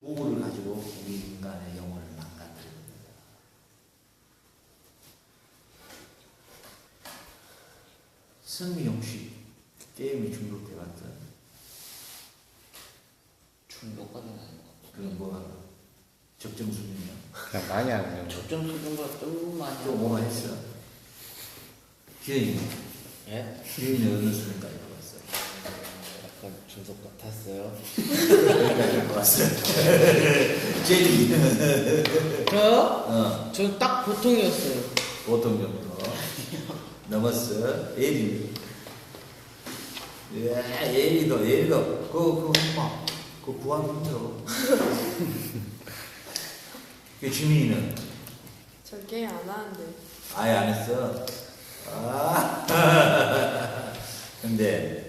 도구를 가지고 우리 인간의 영혼을 망가뜨리는 거다. 승미 혹시 게임에 중독돼봤어? 중독까지는 아닌 것 같아요. 그건 뭐가 적정 수준이야? 그냥 많이 안 해요. 적정 수준보다 좀 많이 또 뭐가 했어? 기현이 예? 기현이 어느 수준까지? 약간 중독 같았어요. 제니 저요? 어저딱 보통이었어요. 보통 정도 넘었어. 에리 예, 에리도 에리도 그그 엄마 그 구하기 힘들어. 그 지민이는 저 게임 안 하는데 아예 안 했어. 아. 근데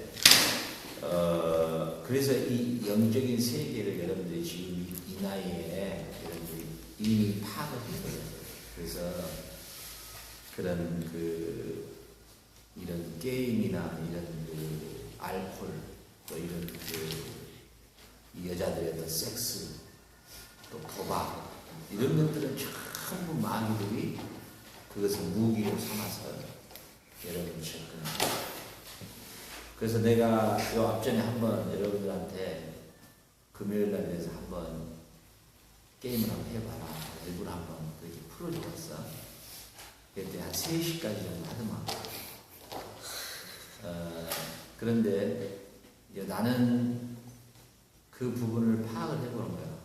어 그래서 이 영적인 세계를 여러분들이 지금 이, 이 나이에 여러분들이 이미 파악을 했어요. 그래서 그런 그 이런 게임이나 이런 그 알코올 또 이런 그이 여자들의 어떤 섹스 또 도박 이런 것들은 전부 마귀들이 그것을 무기로 삼아서 여러분을 접근합니다. 그래서 내가 요 앞전에 한번 여러분들한테 금요일 날에서 한번 게임을 한번 해봐라. 일부러 한번 그렇게 풀어줘봤어. 그때 한 3시까지 정도 하더만. 어, 그런데 나는 그 부분을 파악을 해보는 거야.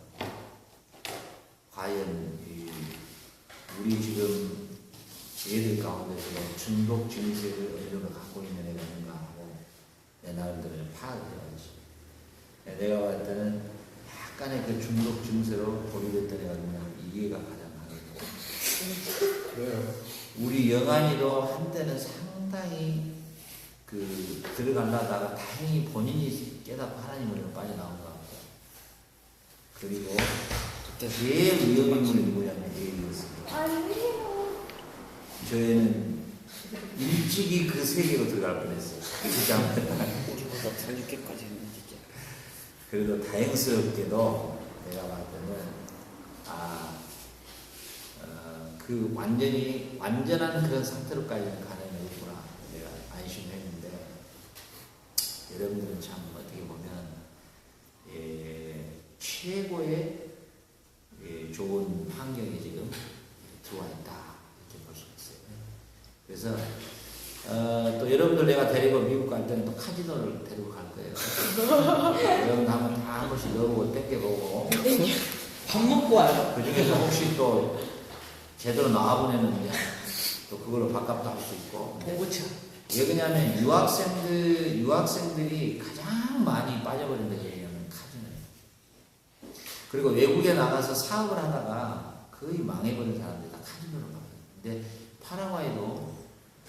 과연 이 우리 지금 얘들 가운데서 중독 증세를 어느 정도 갖고 있는 애가 있는가 하고 내 나름대로 파악을 해야지. 네, 내가 봤을 때는 약간의 그 중독 증세로 보유됐던 애가 누구냐면 이해가 가장 강했고 그래요. 우리 영환이도 한때는 상당히 그 들어가려다가 다행히 본인이 깨닫고 하나님으로 빠져나온 것 같고 그리고 그때 제일 위험인물이 누구냐면 예이였습니다. 저희는 일찍이 그 세계로 들어갈 뻔했어요. 그 장면. 우리보다 더 늦게까지 했는데 진짜. 그래도 다행스럽게도 내가 봤을 때는 아, 어, 그 완전히 완전한 그런 상태로까지는 가능이 없구나 내가 안심했는데 여러분들은 참 어떻게 보면 예, 최고의 예, 좋은 환경에 지금 들어와 있다 이렇게 볼 수 있어요. 그래서 어, 또 여러분들 내가 데리고 미국 갈 때는 또 카지노를 데리고 갈 거예요. 여러분 한번 다 한 번씩 넣어보고 땡겨보고 밥 먹고 와요. 그 중에서 혹시 또 제대로 나와보내는 또 그걸로 밥값도 할 수 있고 봉구차. 왜 그러냐면 유학생들 유학생들이 가장 많이 빠져버린 데 얘기하면 카지노예요. 그리고 외국에 나가서 사업을 하다가 거의 망해버린 사람들이 다 카지노로 가요. 근데 파라과이도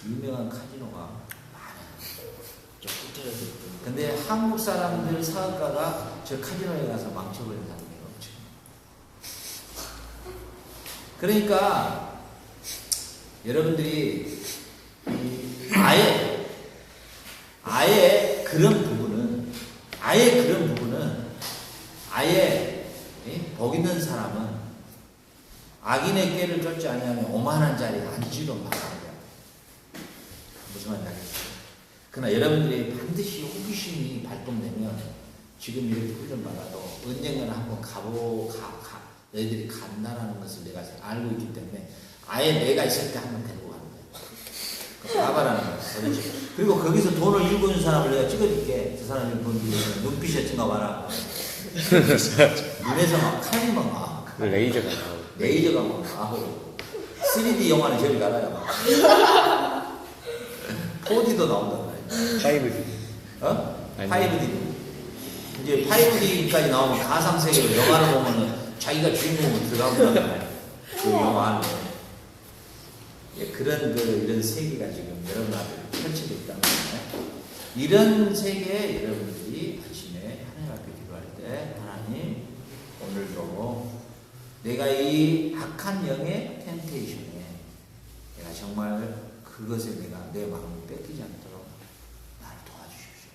유명한 카지노가 많아요. 근데 한국 사람들 사업가가 저 카지노에 가서 망쳐버린 사람이 엄청. 그러니까 여러분들이 이 아예 아예 그런 부분은 아예 그런 부분은 아예 예? 복 있는 사람은 악인의 꾀를 쫓지 아니하면 오만한 자리에 앉지도 말아 말인지 알겠어요? 그러나 여러분들이 반드시 호기심이 발동되면 지금 이렇게 훈련 받아도 언젠가는 한번 가보, 가, 가, 너희들이 간다라는 것을 내가 알고 있기 때문에 아예 내가 있을 때 한번 데리고 가는 거야. 가봐라는 거야. 그렇지. 그리고 거기서 돈을 일고 있는 사람을 내가 찍어줄게. 저 사람이 본 눈빛이 어쩐가 봐라. 눈에서 막 칼이 막 막. 그 레이저가 나오고. 레이저가 막 나오고 3D 영화는 저리 가라요. 4D도 나온단 말이야. 파이브. 어? 아니. 5D. 이제 5D까지 나오면 가상세계로 영화를 보면은 자기가 주인공으로 들어가고 그 영화 안에. 예, 그런 그 이런 세계가 지금 여러분 앞에 펼쳐져 있단 말이에요. 이런 세계에 여러분들이 아침에 하나님 앞에 기도할 때 하나님 오늘도 내가 이 악한 영의 텐테이션에 내가 정말 그것에 내가 내 마음을 뺏기지 않도록 나를 도와주십시오.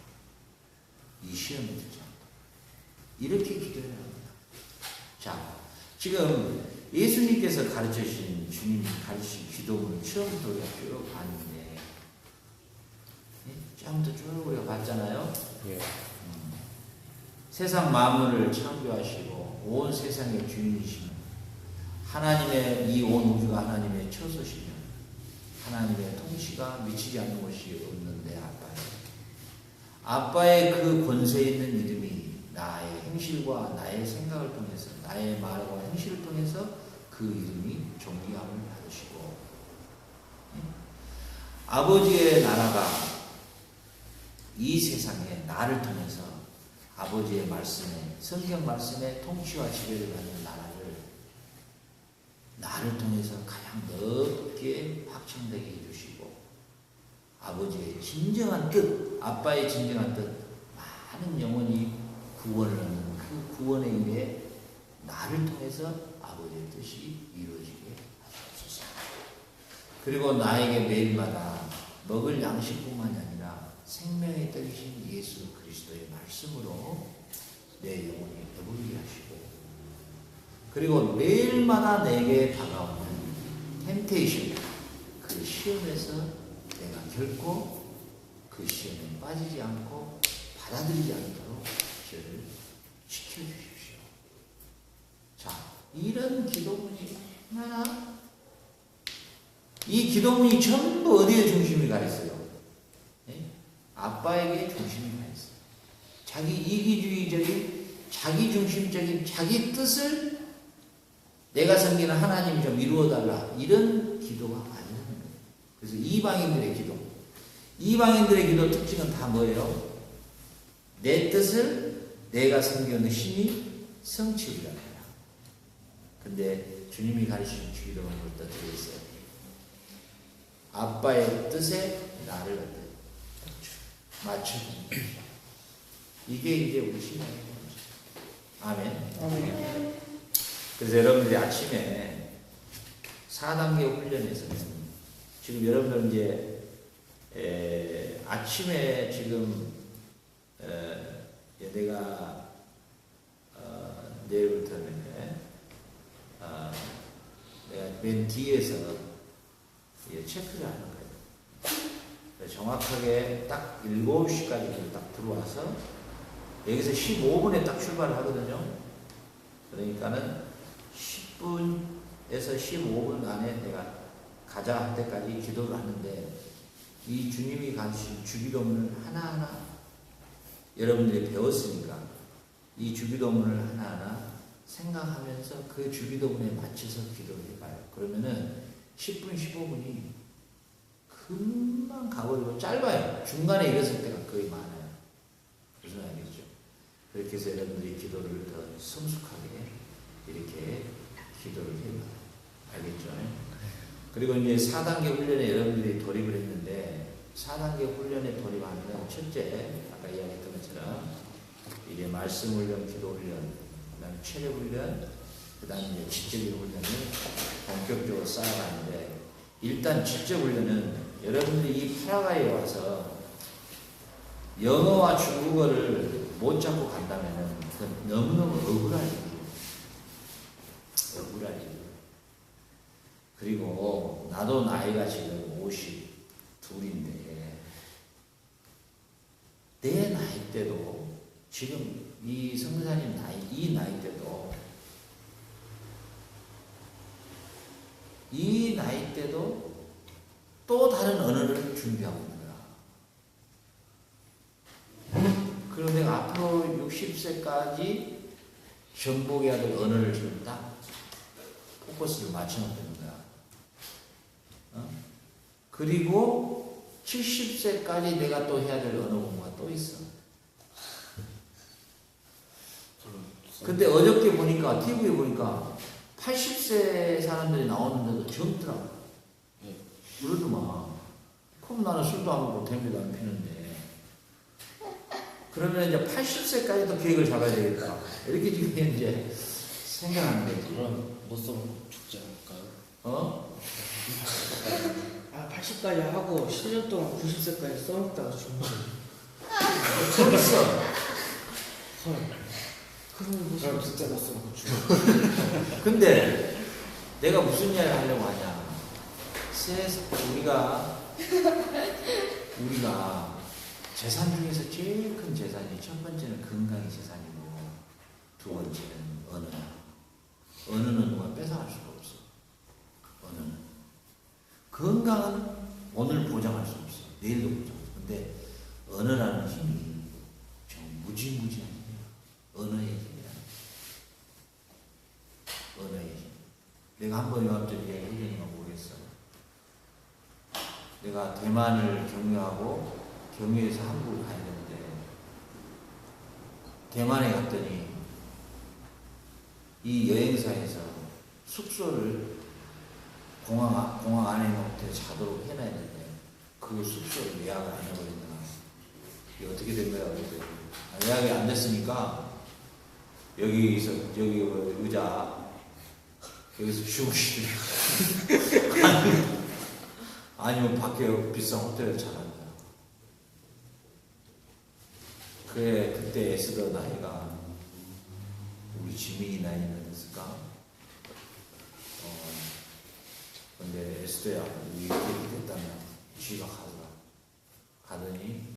이 시험에 들지 않도록. 이렇게 기도해야 합니다. 지금 예수님께서 가르쳐 주신 주님이 가르치신 기도문을 처음부터 우리가 쭉 봤는데 예? 처음부터 쭉 우리가 봤잖아요. 예. 세상 만물을 창조하시고 온 세상의 주인이시며 하나님의 이 온 우주가 하나님의 처소시며 하나님의 통치가 미치지 않는 것이 없는데 아빠의 아빠의 그 권세 있는 이름이 나의 행실과 나의 생각을 통해서 나의 말과 행실을 통해서 그 이름이 존귀함을 받으시고 예? 아버지의 나라가 이 세상에 나를 통해서 아버지의 말씀에 성경 말씀에 통치와 지배를 받는 나라를 나를 통해서 가장 넓게 확장되게 해주시고 아버지의 진정한 뜻, 아빠의 진정한 뜻, 많은 영혼이 구원을 얻는 그 구원의 일에 나를 통해서 아버지의 뜻이 이루어지게 하소서. 그리고 나에게 매일마다 먹을 양식뿐만이 아니라 생명의 떡이신 예수 그리스도의 말씀으로 내 영혼이 배부르게 하시고 그리고 매일마다 내게 다가오는 템테이션 그 시험에서 내가 결코 그 시험에 빠지지 않고 받아들이지 않도록 저를 지켜주십시오. 자, 이런 기도문이 얼마나 이 기도문이 전부 어디에 중심이 가 있어요? 예? 아빠에게 중심이 가 있어요. 자기 이기주의적인 자기 중심적인 자기 뜻을 내가 섬기는 하나님이 좀 이루어달라 이런 기도가 아니라는 거예요. 그래서 이방인들의 기도 이방인들의 기도 특징은 다 뭐예요? 내 뜻을 내가 섬기는 신이 성취리라 해라. 근데 주님이 가르치신 기도는 어떻게 있어요? 아빠의 뜻에 나를? 맞추고 이게 이제 우리 신앙의. 아멘. 아멘. 그래서 여러분들이 아침에 4단계 훈련에서는 지금 여러분들 이제 에, 아침에 지금 에, 내가 어, 내일부터는 어, 내가 맨 뒤에서 예, 체크를 하는 거예요. 정확하게 딱 7시까지 딱 들어와서 여기서 15분에 딱 출발을 하거든요. 그러니까는 10분에서 15분 안에 내가 가자 할 때까지 기도를 하는데 이 주님이 가르친 주기도문을 하나하나 여러분들이 배웠으니까 이 주기도문을 하나하나 생각하면서 그 주기도문에 맞춰서 기도를 해봐요. 그러면은 10분, 15분이 금방 가버리고 짧아요. 중간에 이랬을 때가 거의 많아요. 무슨 말이죠? 그렇게 해서 여러분들이 기도를 더 성숙하게 이렇게 기도를 해요. 알겠죠? 그리고 이제 4단계 훈련에 여러분들이 돌입을 했는데 4단계 훈련에 돌입하면 첫째 아까 이야기했던 것처럼 이게 말씀 훈련, 기도 훈련, 그다음에 체력 훈련, 그다음에 이제 지적인 훈련을 본격적으로 쌓아가는데 일단 지적 훈련은 여러분들이 이 프라가에 와서 영어와 중국어를 못 잡고 간다면은 그건 너무너무 억울할 일이에요. 억울할 일. 그리고 나도 나이가 지금 52인데 내 나이 때도 지금 이 성사님 나이 이 나이 때도 이 나이 때도 또 다른 언어를 준비하고 있는 거야. 그럼 내가 앞으로 60세까지 정복해야 될 언어를 딱 포커스를. 어? 그리고 70세까지 내가 또 해야 될 언어 공부가 또 있어. 근데 어저께 보니까, TV에 보니까 80세 사람들이 나오는데도 젊더라고. 예. 그러더만. 그럼 나는 술도 안 먹고 담배도 안 피는데. 그러면 이제 80세까지도 계획을 잡아야 되겠다. 이렇게 지금 이제 생각하는 거지. 그럼 못 써먹고 죽지 않을까요? 어? 아 80까지 하고 10년 동안 90세까지 써먹다가 죽는 거. 서 있어. 헐. 그럼 무슨 진짜 못 써먹고 죽어. 근데 내가 무슨 이야기를 하려고 하냐. 세상 우리가 우리가 재산 중에서 제일 큰 재산이 첫 번째는 건강이 재산이고 두 번째는 언어야. 언어는 누가 뺏어갈 수가 없어. 언어는. 건강은 오늘 보장할 수 없어. 내일도 없어. 근데 언어라는 힘이 좀 무지무지한 힘이야. 언어의 힘이야. 언어의 힘. 내가 한번 여러분들 얘기했는가 모르겠어. 내가 대만을 경유하고 경유해서 한국을 가야 되는데 대만에 갔더니 이 여행사에서 숙소를 공항, 아- 공항 안에 호텔에 자도록 해놔야 되는데 그 숙소를 예약을 안 해버렸나. 이게 어떻게 된 거야? 그래서 아, 예약이 안 됐으니까 여기서 여기 의자 여기서 쉬우시더래. 아니면, 아니면 밖에 비싼 호텔을 찾아간 거야. 그래, 그때 애쓰던 나이가 우리 지민이 나이는 됐을까? 어, 근데 우리 이렇게 됐다면 쥐가 가더라. 가더니